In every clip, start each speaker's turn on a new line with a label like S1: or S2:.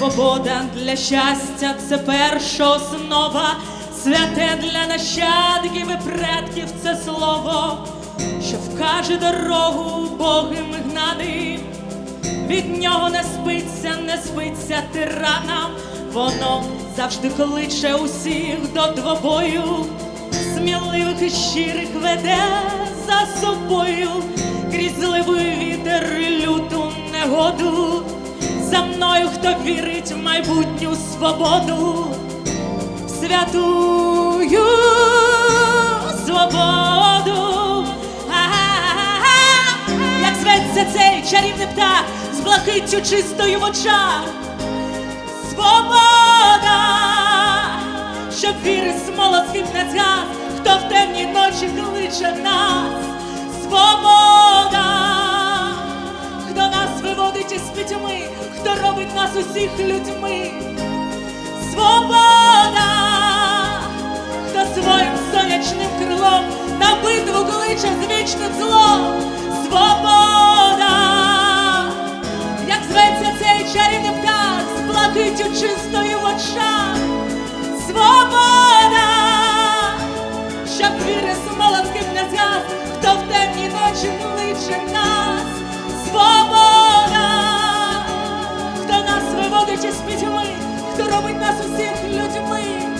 S1: свобода для щастя це перша основа, святе для нащадків і предків це слово, що вкаже дорогу Богим гнаним. Від нього не спиться, не спиться тиранам, воно завжди кличе усіх до двобою, сміливих і щирих веде за собою, крізь зливий вітер люту негоду. За мною, хто вірить в майбутню свободу, святую свободу. Як зветься цей чарівний птах з блакиттю чистою в очах. Свобода, щоб віри смолоскип не згас, хто в темній ночі кличе нас. Свобода, хто нас виводить із пітьми, хто робить нас усіх людьми. Свобода, хто своїм сонячним крилом на битву кличе з зло. Свобода, як зветься цей чарівний птах з блакитю чистою хто робить нас усіх людьми.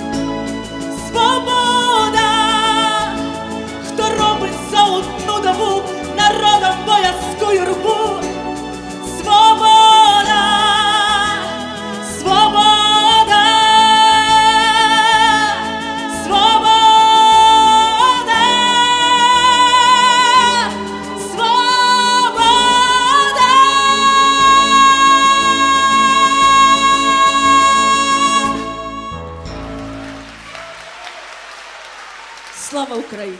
S1: Слава Україні!